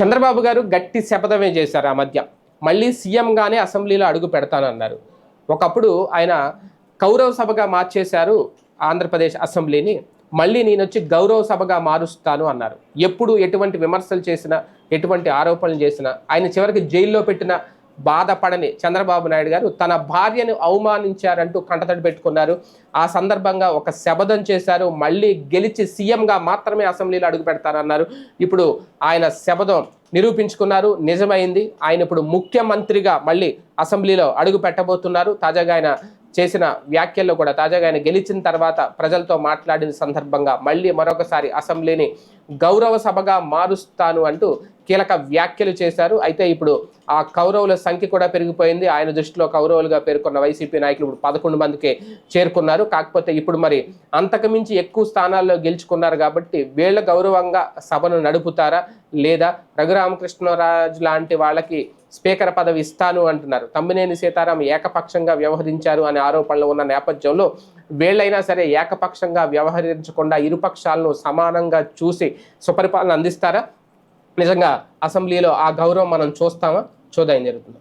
చంద్రబాబు గారు గట్టి శపథమే చేశారు ఆ మధ్య. మళ్ళీ సీఎంగానే అసెంబ్లీలో అడుగు పెడతానన్నారు. ఒకప్పుడు ఆయన కౌరవ సభగా మార్చేశారు ఆంధ్రప్రదేశ్ అసెంబ్లీని. మళ్ళీ నేను వచ్చి గౌరవ సభగా మారుస్తాను అన్నారు. ఎప్పుడు ఎటువంటి విమర్శలు చేసినా ఎటువంటి ఆరోపణలు చేసినా ఆయన చివరికి జైల్లో పెట్టిన బాధపడని చంద్రబాబు నాయుడు గారు తన భార్యను అవమానించారంటూ కంటతడి పెట్టుకున్నారు. ఆ సందర్భంగా ఒక శబదం చేశారు. మళ్ళీ గెలిచి సీఎంగా మాత్రమే అసెంబ్లీలో అడుగు పెడతారన్నారు. ఇప్పుడు ఆయన శబదం నిరూపించుకున్నారు. నిజమైంది. ఆయన ఇప్పుడు ముఖ్యమంత్రిగా మళ్ళీ అసెంబ్లీలో అడుగు పెట్టబోతున్నారు. తాజాగా ఆయన చేసిన వ్యాఖ్యల్లో కూడా తాజాగా ఆయన గెలిచిన తర్వాత ప్రజలతో మాట్లాడిన సందర్భంగా మళ్ళీ మరొకసారి అసెంబ్లీని గౌరవ సభగా మారుస్తాను అంటూ కీలక వ్యాఖ్యలు చేశారు. అయితే ఇప్పుడు ఆ కౌరవుల సంఖ్య కూడా పెరిగిపోయింది. ఆయన దృష్టిలో కౌరవులుగా పేర్కొన్న వైసీపీ నాయకులు ఇప్పుడు పదకొండు మందికే చేరుకున్నారు. కాకపోతే ఇప్పుడు మరి అంతకుమించి ఎక్కువ స్థానాల్లో గెలుచుకున్నారు కాబట్టి వీళ్ళ గౌరవంగా సభను నడుపుతారా? లేదా రఘురామకృష్ణరాజు లాంటి వాళ్ళకి స్పీకర్ పదవి ఇస్తాను అంటున్నారు. తమ్మినేని సీతారాం ఏకపక్షంగా వ్యవహరించారు అనే ఆరోపణలు ఉన్న నేపథ్యంలో వీళ్ళైనా సరే ఏకపక్షంగా వ్యవహరించకుండా ఇరుపక్షాలను సమానంగా చూసి సుపరిపాలన అందిస్తారా? నిజంగా అసెంబ్లీలో ఆ గౌరవం మనం చూస్తామా? చూద్దాం జరుగుతుంది?